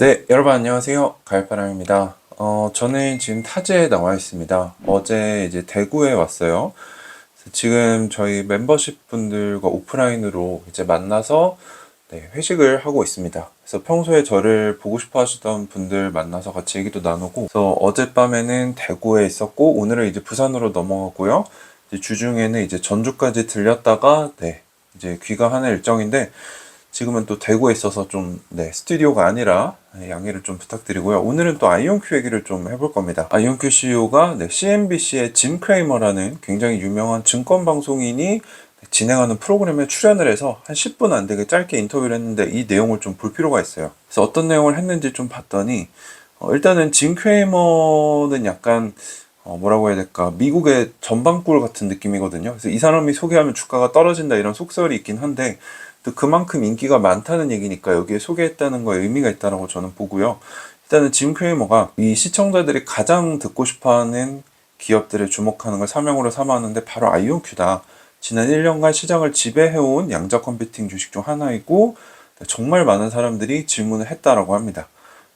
네, 여러분 안녕하세요. 가을바람입니다. 어, 저는 지금 타지에 나와 있습니다. 어제 이제 대구에 왔어요. 지금 저희 멤버십 분들과 오프라인으로 이제 만나서 네, 회식을 하고 있습니다. 그래서 평소에 저를 보고 싶어 하시던 분들 만나서 같이 얘기도 나누고, 그래서 어젯밤에는 대구에 있었고, 오늘은 이제 부산으로 넘어가고요. 이제 주중에는 이제 전주까지 들렸다가, 네, 이제 귀가하는 일정인데, 지금은 또 대구에 있어서 좀, 네, 스튜디오가 아니라 네, 양해를 좀 부탁드리고요. 오늘은 또 아이온큐 얘기를 좀 해볼 겁니다. 아이온큐 CEO가 네, CNBC의 짐 크레이머라는 굉장히 유명한 증권 방송인이 진행하는 프로그램에 출연을 해서 한 10분 안 되게 짧게 인터뷰를 했는데 이 내용을 좀 볼 필요가 있어요. 그래서 어떤 내용을 했는지 좀 봤더니 어, 일단은 짐 크레이머는 약간 어, 뭐라고 해야 될까 미국의 전방꿀 같은 느낌이거든요. 그래서 이 사람이 소개하면 주가가 떨어진다 이런 속설이 있긴 한데 또 그만큼 인기가 많다는 얘기니까 여기에 소개했다는 거에 의미가 있다고 저는 보고요. 일단은 짐 크레이머가 이 시청자들이 가장 듣고 싶어하는 기업들을 주목하는 걸 사명으로 삼았는데 바로 아이온큐다. 지난 1년간 시장을 지배해온 양자 컴퓨팅 주식 중 하나이고 정말 많은 사람들이 질문을 했다라고 합니다.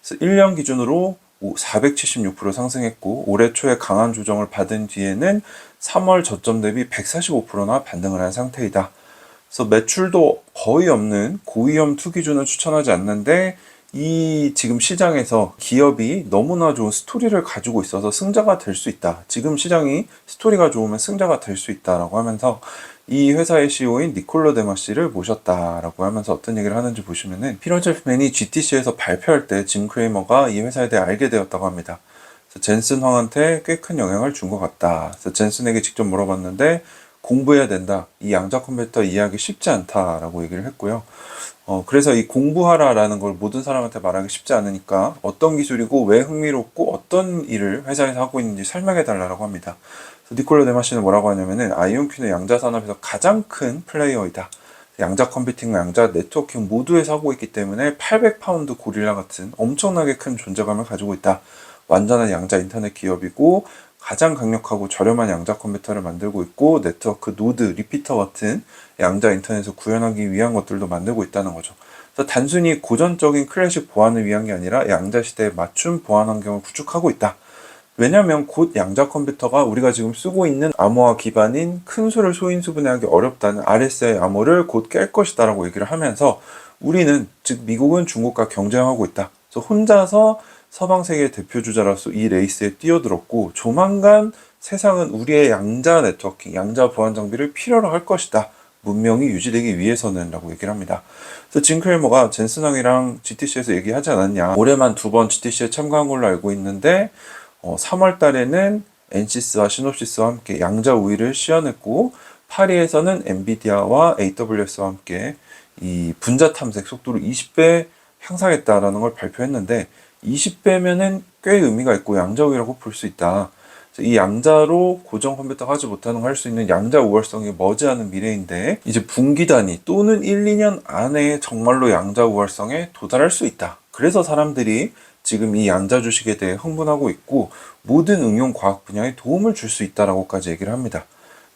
그래서 1년 기준으로 476% 상승했고 올해 초에 강한 조정을 받은 뒤에는 3월 저점 대비 145%나 반등을 한 상태이다. 그래서 매출도 거의 없는 고위험 투기주는 추천하지 않는데 이 지금 시장에서 기업이 너무나 좋은 스토리를 가지고 있어서 승자가 될 수 있다. 지금 시장이 스토리가 좋으면 승자가 될 수 있다라고 하면서 이 회사의 CEO인 니콜로 데마 씨를 모셨다라고 하면서 어떤 얘기를 하는지 보시면은 피터 젤프맨이 GTC에서 발표할 때 짐 크레이머가 이 회사에 대해 알게 되었다고 합니다. 젠슨 황한테 꽤 큰 영향을 준 것 같다. 그래서 젠슨에게 직접 물어봤는데 공부해야 된다. 이 양자 컴퓨터 이해하기 쉽지 않다라고 얘기를 했고요. 어, 그래서 이 공부하라라는 걸 모든 사람한테 말하기 쉽지 않으니까 어떤 기술이고 왜 흥미롭고 어떤 일을 회사에서 하고 있는지 설명해 달라고 합니다. 니콜로 데마시는 뭐라고 하냐면은 아이온큐는 양자 산업에서 가장 큰 플레이어이다. 양자 컴퓨팅과 양자 네트워킹 모두에서 하고 있기 때문에 800파운드 고릴라 같은 엄청나게 큰 존재감을 가지고 있다. 완전한 양자 인터넷 기업이고 가장 강력하고 저렴한 양자 컴퓨터를 만들고 있고 네트워크 노드 리피터 같은 양자 인터넷을 구현하기 위한 것들도 만들고 있다는 거죠. 그래서 단순히 고전적인 클래식 보안을 위한 게 아니라 양자 시대에 맞춤 보안 환경을 구축하고 있다. 왜냐하면 곧 양자 컴퓨터가 우리가 지금 쓰고 있는 암호화 기반인 큰 수를 소인수 분해하기 어렵다는 RSA 암호를 곧 깰 것이다라고 얘기를 하면서 우리는 즉 미국은 중국과 경쟁하고 있다. 그래서 혼자서 서방 세계 대표 주자로서 이 레이스에 뛰어들었고 조만간 세상은 우리의 양자 네트워킹, 양자 보안 장비를 필요로 할 것이다. 문명이 유지되기 위해서는 라고 얘기를 합니다. 그래서 진 크레머가 젠슨왕이랑 GTC에서 얘기하지 않았냐. 올해만 두 번 GTC에 참가한 걸로 알고 있는데 어, 3월 달에는 엔시스와 시놉시스와 함께 양자 우위를 시연했고 파리에서는 엔비디아와 AWS와 함께 이 분자 탐색 속도를 20배 향상했다라는 걸 발표했는데 20배면은 꽤 의미가 있고 양자 우위라고 볼 수 있다. 이 양자로 고정 컴퓨터가 하지 못하는 걸 할 수 있는 양자 우월성이 머지않은 미래인데 이제 분기 단위 또는 1, 2년 안에 정말로 양자 우월성에 도달할 수 있다. 그래서 사람들이 지금 이 양자 주식에 대해 흥분하고 있고 모든 응용 과학 분야에 도움을 줄 수 있다라고까지 얘기를 합니다.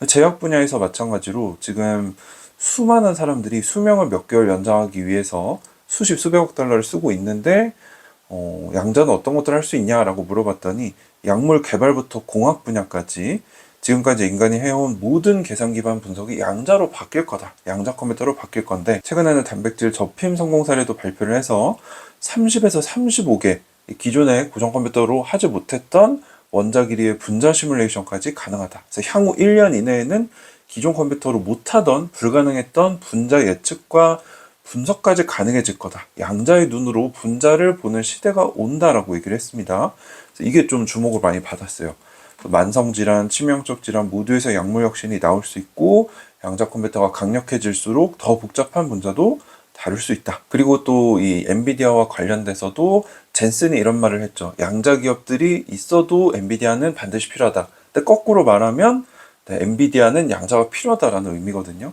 제약 분야에서 마찬가지로 지금 수많은 사람들이 수명을 몇 개월 연장하기 위해서 수십 수백억 달러를 쓰고 있는데 어, 양자는 어떤 것들을 할 수 있냐라고 물어봤더니 약물 개발부터 공학 분야까지 지금까지 인간이 해온 모든 계산 기반 분석이 양자로 바뀔 거다. 양자 컴퓨터로 바뀔 건데 최근에는 단백질 접힘 성공 사례도 발표를 해서 30에서 35개 기존의 고정 컴퓨터로 하지 못했던 원자 길이의 분자 시뮬레이션까지 가능하다. 그래서 향후 1년 이내에는 기존 컴퓨터로 못하던 불가능했던 분자 예측과 분석까지 가능해질 거다. 양자의 눈으로 분자를 보는 시대가 온다라고 얘기를 했습니다. 이게 좀 주목을 많이 받았어요. 만성질환, 치명적 질환 모두에서 약물 혁신이 나올 수 있고 양자 컴퓨터가 강력해질수록 더 복잡한 분자도 다룰 수 있다. 그리고 또 이 엔비디아와 관련돼서도 젠슨이 이런 말을 했죠. 양자 기업들이 있어도 엔비디아는 반드시 필요하다. 근데 거꾸로 말하면 네, 엔비디아는 양자가 필요하다라는 의미거든요.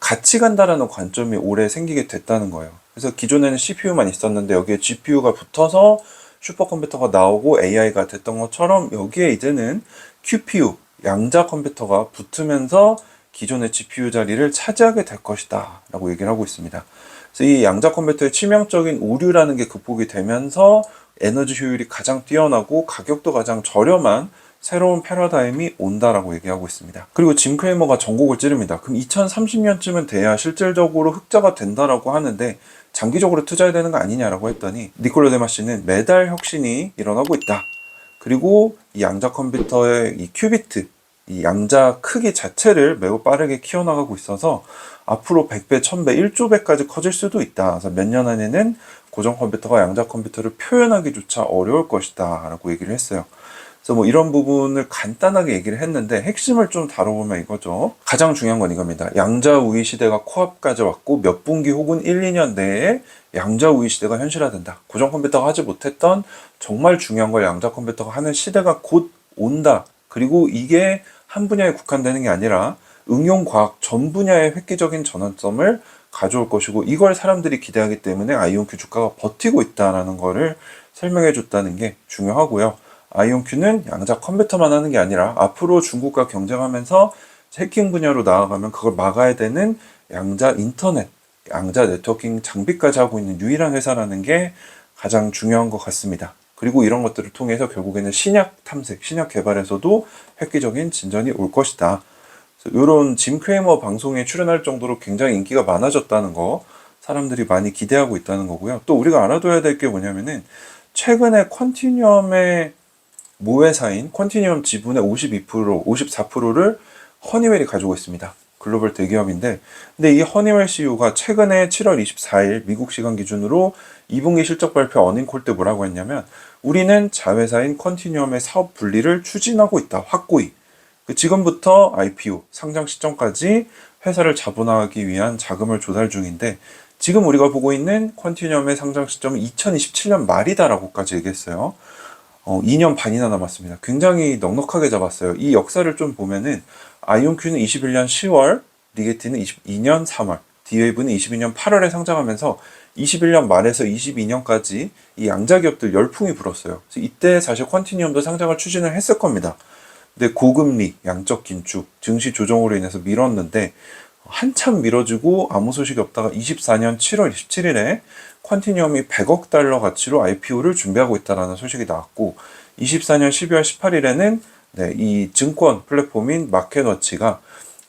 같이 간다라는 관점이 올해 생기게 됐다는 거예요. 그래서 기존에는 CPU만 있었는데 여기에 GPU가 붙어서 슈퍼컴퓨터가 나오고 AI가 됐던 것처럼 여기에 이제는 QPU, 양자 컴퓨터가 붙으면서 기존의 GPU 자리를 차지하게 될 것이다 라고 얘기를 하고 있습니다. 그래서 이 양자 컴퓨터의 치명적인 오류라는 게 극복이 되면서 에너지 효율이 가장 뛰어나고 가격도 가장 저렴한 새로운 패러다임이 온다라고 얘기하고 있습니다. 그리고 짐 크레이머가 전곡을 찌릅니다. 그럼 2030년쯤은 돼야 실질적으로 흑자가 된다라고 하는데 장기적으로 투자해야 되는 거 아니냐라고 했더니 니콜로 데마 씨는 매달 혁신이 일어나고 있다. 그리고 이 양자 컴퓨터의 이 큐비트, 이 양자 크기 자체를 매우 빠르게 키워나가고 있어서 앞으로 100배, 1000배, 1조 배까지 커질 수도 있다. 그래서 몇 년 안에는 고정 컴퓨터가 양자 컴퓨터를 표현하기조차 어려울 것이다. 라고 얘기를 했어요. 그래서 뭐 이런 부분을 간단하게 얘기를 했는데 핵심을 좀 다뤄보면 이거죠. 가장 중요한 건 이겁니다. 양자 우위 시대가 코앞까지 왔고 몇 분기 혹은 1, 2년 내에 양자 우위 시대가 현실화된다. 고정 컴퓨터가 하지 못했던 정말 중요한 걸 양자 컴퓨터가 하는 시대가 곧 온다. 그리고 이게 한 분야에 국한되는 게 아니라 응용 과학 전 분야의 획기적인 전환점을 가져올 것이고 이걸 사람들이 기대하기 때문에 아이온큐 주가가 버티고 있다라는 거를 설명해 줬다는 게 중요하고요. 아이온큐는 양자 컴퓨터만 하는 게 아니라 앞으로 중국과 경쟁하면서 해킹 분야로 나아가면 그걸 막아야 되는 양자 인터넷, 양자 네트워킹 장비까지 하고 있는 유일한 회사라는 게 가장 중요한 것 같습니다. 그리고 이런 것들을 통해서 결국에는 신약 탐색, 신약 개발에서도 획기적인 진전이 올 것이다. 이런 짐 크레이머 방송에 출연할 정도로 굉장히 인기가 많아졌다는 거 사람들이 많이 기대하고 있다는 거고요. 또 우리가 알아둬야 될 게 뭐냐면은 최근에 컨티뉴엄의 모회사인 컨티뉴엄 지분의 52%, 54%를 허니웰이 가지고 있습니다. 글로벌 대기업인데, 근데 이 허니웰 CEO가 최근에 7월 24일 미국 시간 기준으로 2분기 실적 발표 어닝콜 때 뭐라고 했냐면, 우리는 자회사인 컨티뉴엄의 사업 분리를 추진하고 있다. 확고히. 그 지금부터 IPO 상장 시점까지 회사를 자본화하기 위한 자금을 조달 중인데 지금 우리가 보고 있는 컨티뉴엄의 상장 시점은 2027년 말이다라고까지 얘기했어요. 어, 2년 반이나 남았습니다. 굉장히 넉넉하게 잡았어요. 이 역사를 좀 보면은 아이온큐는 21년 10월, 리게티는 22년 3월, 디웨이브는 22년 8월에 상장하면서 21년 말에서 22년까지 이 양자 기업들 열풍이 불었어요. 이때 사실 컨티뉴엄도 상장을 추진을 했을 겁니다. 근데 고금리, 양적 긴축, 증시 조정으로 인해서 미뤘는데 한참 미뤄지고 아무 소식이 없다가 24년 7월 27일에 컨티뉴엄이 100억 달러 가치로 IPO를 준비하고 있다는 소식이 나왔고 24년 12월 18일에는 네, 이 증권 플랫폼인 마켓워치가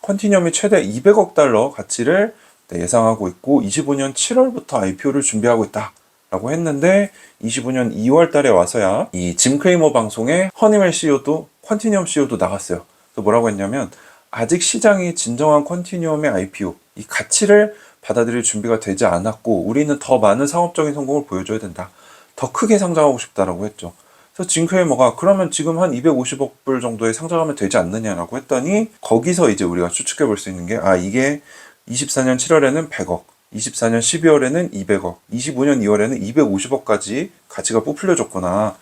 컨티뉴엄이 최대 200억 달러 가치를 네, 예상하고 있고 25년 7월부터 IPO를 준비하고 있다. 라고 했는데 25년 2월 달에 와서야 이 짐 크레이머 방송에 허니웰 CEO도 컨티뉴엄 CEO도 나갔어요. 그래서 뭐라고 했냐면 아직 시장이 진정한 컨티뉴엄의 IPO 이 가치를 받아들일 준비가 되지 않았고 우리는 더 많은 상업적인 성공을 보여줘야 된다. 더 크게 상장하고 싶다라고 했죠. 그래서 짐 크레이머가 그러면 지금 한 250억 불 정도에 상장하면 되지 않느냐라고 했더니 거기서 이제 우리가 추측해 볼 수 있는 게 아 이게 24년 7월에는 100억 24년 12월에는 200억, 25년 2월에는 250억까지 가치가 부풀려졌구나.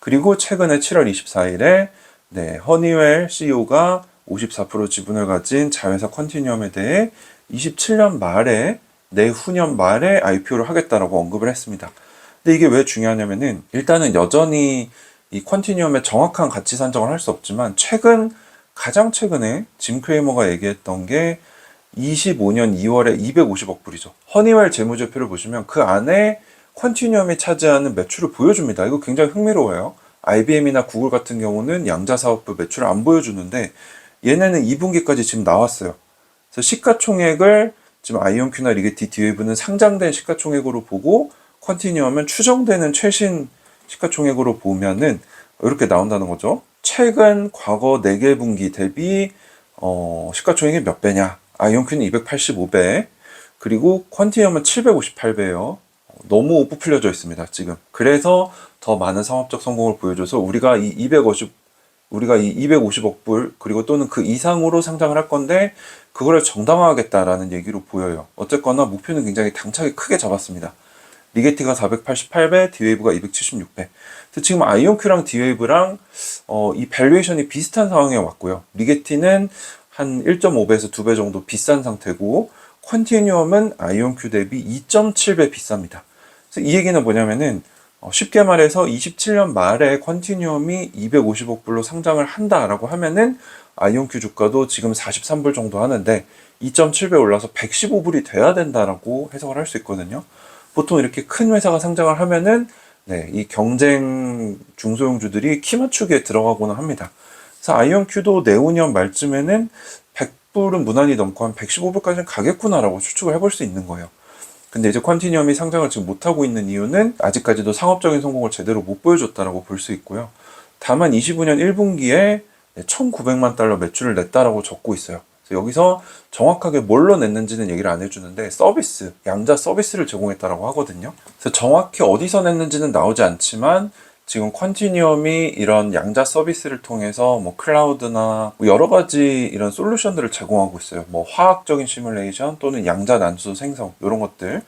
그리고 최근에 7월 24일에 네, 허니웰 CEO가 54% 지분을 가진 자회사 컨티뉴엄에 대해 27년 말에 내후년 말에 IPO를 하겠다라고 언급을 했습니다. 근데 이게 왜 중요하냐면은 일단은 여전히 이 컨티뉴엄의 정확한 가치 산정을 할 수 없지만 최근 가장 최근에 짐 크레이머가 얘기했던 게 25년 2월에 250억 불이죠. 허니웰 재무제표를 보시면 그 안에 컨티뉴엄이 차지하는 매출을 보여줍니다. 이거 굉장히 흥미로워요. IBM이나 구글 같은 경우는 양자 사업부 매출을 안 보여주는데 얘네는 2분기까지 지금 나왔어요. 그래서 시가총액을 지금 아이온큐나 리게티 디웨이브는 상장된 시가총액으로 보고 컨티뉴엄은 추정되는 최신 시가총액으로 보면은 이렇게 나온다는 거죠. 최근 과거 4개 분기 대비 어, 시가총액이 몇 배냐? 아이온큐는 285배, 그리고 컨티엄은 758배예요. 너무 부풀려져 있습니다, 지금. 그래서 더 많은 상업적 성공을 보여줘서 우리가 이 250, 우리가 이 250억 불, 그리고 또는 그 이상으로 상장을 할 건데, 그거를 정당화하겠다라는 얘기로 보여요. 어쨌거나 목표는 굉장히 당차게 크게 잡았습니다. 리게티가 488배, 디웨이브가 276배. 지금 아이온큐랑 디웨이브랑 어, 이 밸류에이션이 비슷한 상황에 왔고요. 리게티는 한 1.5배에서 2배 정도 비싼 상태고 컨티뉴엄은 아이온큐 대비 2.7배 비쌉니다. 그래서 이 얘기는 뭐냐면은 어, 쉽게 말해서 27년 말에 컨티뉴엄이 250억 불로 상장을 한다라고 하면은 아이온큐 주가도 지금 43불 정도 하는데 2.7배 올라서 115불이 돼야 된다라고 해석을 할 수 있거든요. 보통 이렇게 큰 회사가 상장을 하면은 네, 이 경쟁 중소형주들이 키 맞추기에 들어가고는 합니다. 그래서 아이온큐도 내후년 말쯤에는 100불은 무난히 넘고 한 115불까지는 가겠구나라고 추측을 해볼 수 있는 거예요. 근데 이제 퀀티니엄이 상장을 지금 못하고 있는 이유는 아직까지도 상업적인 성공을 제대로 못 보여줬다라고 볼 수 있고요. 다만 25년 1분기에 1,900만 달러 매출을 냈다라고 적고 있어요. 여기서 정확하게 뭘로 냈는지는 얘기를 안 해주는데 서비스, 양자 서비스를 제공했다라고 하거든요. 그래서 정확히 어디서 냈는지는 나오지 않지만 지금 컨티니엄이 이런 양자 서비스를 통해서 뭐 클라우드나 뭐 여러 가지 이런 솔루션들을 제공하고 있어요. 뭐 화학적인 시뮬레이션 또는 양자 난수 생성 이런 것들.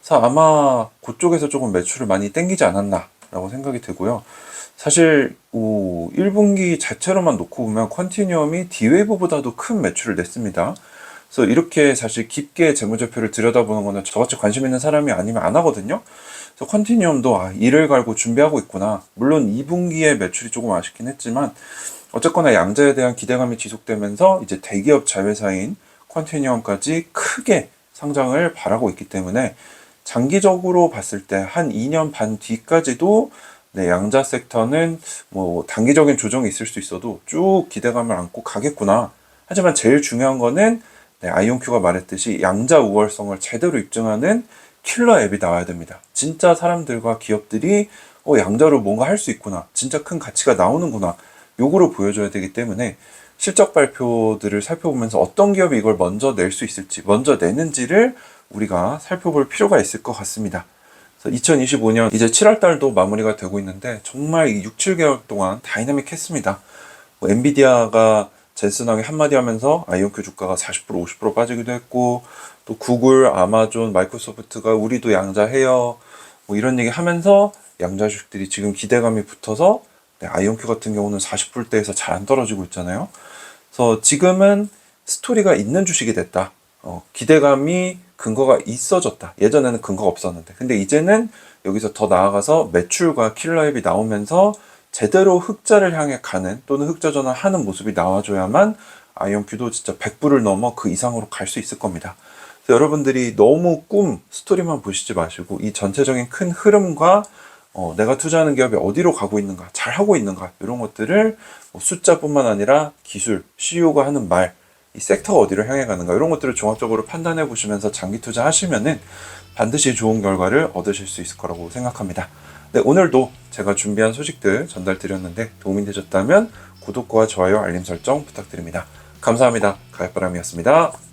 그래서 아마 그쪽에서 조금 매출을 많이 땡기지 않았나라고 생각이 되고요. 사실 오, 1분기 자체로만 놓고 보면 컨티니엄이 디웨이브보다도 큰 매출을 냈습니다. 그래서 이렇게 사실 깊게 재무제표를 들여다보는 거는 저같이 관심 있는 사람이 아니면 안 하거든요. 그래서 컨티니엄도 아, 이를 갈고 준비하고 있구나. 물론 2분기에 매출이 조금 아쉽긴 했지만 어쨌거나 양자에 대한 기대감이 지속되면서 이제 대기업 자회사인 컨티니엄까지 크게 상장을 바라고 있기 때문에 장기적으로 봤을 때 한 2년 반 뒤까지도 네, 양자 섹터는 뭐 단기적인 조정이 있을 수 있어도 쭉 기대감을 안고 가겠구나. 하지만 제일 중요한 거는 네, 아이온큐가 말했듯이 양자 우월성을 제대로 입증하는 킬러 앱이 나와야 됩니다. 진짜 사람들과 기업들이 어, 양자로 뭔가 할 수 있구나. 진짜 큰 가치가 나오는구나. 요거를 보여줘야 되기 때문에 실적 발표들을 살펴보면서 어떤 기업이 이걸 먼저 낼 수 있을지, 먼저 내는지를 우리가 살펴볼 필요가 있을 것 같습니다. 2025년 이제 7월 달도 마무리가 되고 있는데 정말 이 6, 7개월 동안 다이나믹했습니다. 뭐 엔비디아가 젠슨하게 한마디 하면서 아이온큐 주가가 40% 50% 빠지기도 했고 또 구글, 아마존, 마이크로소프트가 우리도 양자해요. 뭐 이런 얘기 하면서 양자 주식들이 지금 기대감이 붙어서 네, 아이온큐 같은 경우는 40불대에서 잘 안 떨어지고 있잖아요. 그래서 지금은 스토리가 있는 주식이 됐다. 어, 기대감이 근거가 있어졌다. 예전에는 근거가 없었는데. 근데 이제는 여기서 더 나아가서 매출과 킬러앱이 나오면서 제대로 흑자를 향해 가는 또는 흑자 전환하는 모습이 나와줘야만 아이온큐도 진짜 100불을 넘어 그 이상으로 갈 수 있을 겁니다. 여러분들이 너무 꿈, 스토리만 보시지 마시고 이 전체적인 큰 흐름과 어, 내가 투자하는 기업이 어디로 가고 있는가, 잘 하고 있는가, 이런 것들을 뭐 숫자뿐만 아니라 기술, CEO가 하는 말, 이 섹터가 어디로 향해 가는가, 이런 것들을 종합적으로 판단해 보시면서 장기 투자하시면은 반드시 좋은 결과를 얻으실 수 있을 거라고 생각합니다. 네, 오늘도 제가 준비한 소식들 전달 드렸는데 도움이 되셨다면 구독과 좋아요, 알림 설정 부탁드립니다. 감사합니다. 가을바람이었습니다.